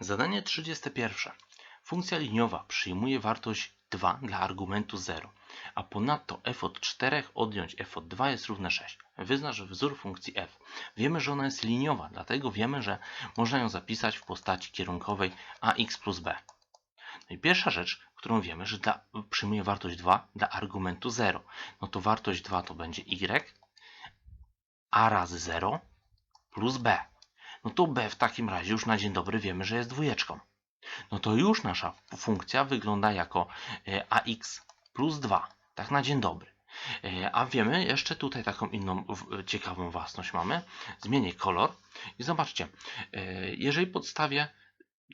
Zadanie 31. Funkcja liniowa przyjmuje wartość 2 dla argumentu 0, a ponadto f od 4 odjąć f od 2 jest równe 6. Wyznacz wzór funkcji f. Wiemy, że ona jest liniowa, dlatego wiemy, że można ją zapisać w postaci kierunkowej ax plus b. No i pierwsza rzecz, którą wiemy, że dla, przyjmuje wartość 2 dla argumentu 0. No to wartość 2 to będzie y, a razy 0 plus b. No to b w takim razie już na dzień dobry wiemy, że jest dwójeczką. No to już nasza funkcja wygląda jako e, ax plus 2. Tak na dzień dobry. E, A wiemy, jeszcze tutaj taką inną ciekawą własność mamy. Zmienię kolor i zobaczcie, e, jeżeli podstawię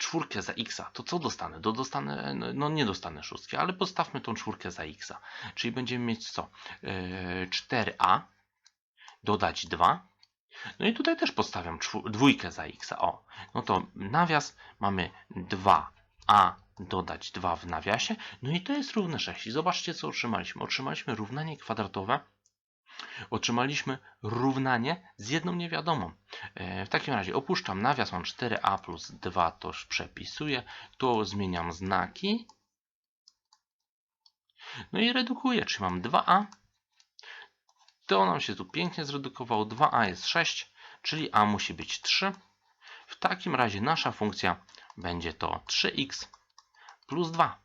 czwórkę za x, to co dostanę? Do dostanę, no- no nie dostanę szóstki, ale podstawmy tą czwórkę za x. Czyli będziemy mieć co? E, 4a dodać 2. No i tutaj też podstawiam czwó- dwójkę za x. O, no to nawias mamy 2a dodać 2 w nawiasie. No i to jest równe 6. I zobaczcie, co otrzymaliśmy. Otrzymaliśmy równanie kwadratowe. Otrzymaliśmy równanie z jedną niewiadomą. E, W takim razie opuszczam nawias, mam 4a plus 2, to przepisuję. Tu zmieniam znaki. No i redukuję, czyli mam 2a. To nam się tu pięknie zredukowało. 2a jest 6, czyli a musi być 3. W takim razie nasza funkcja będzie to 3x plus 2.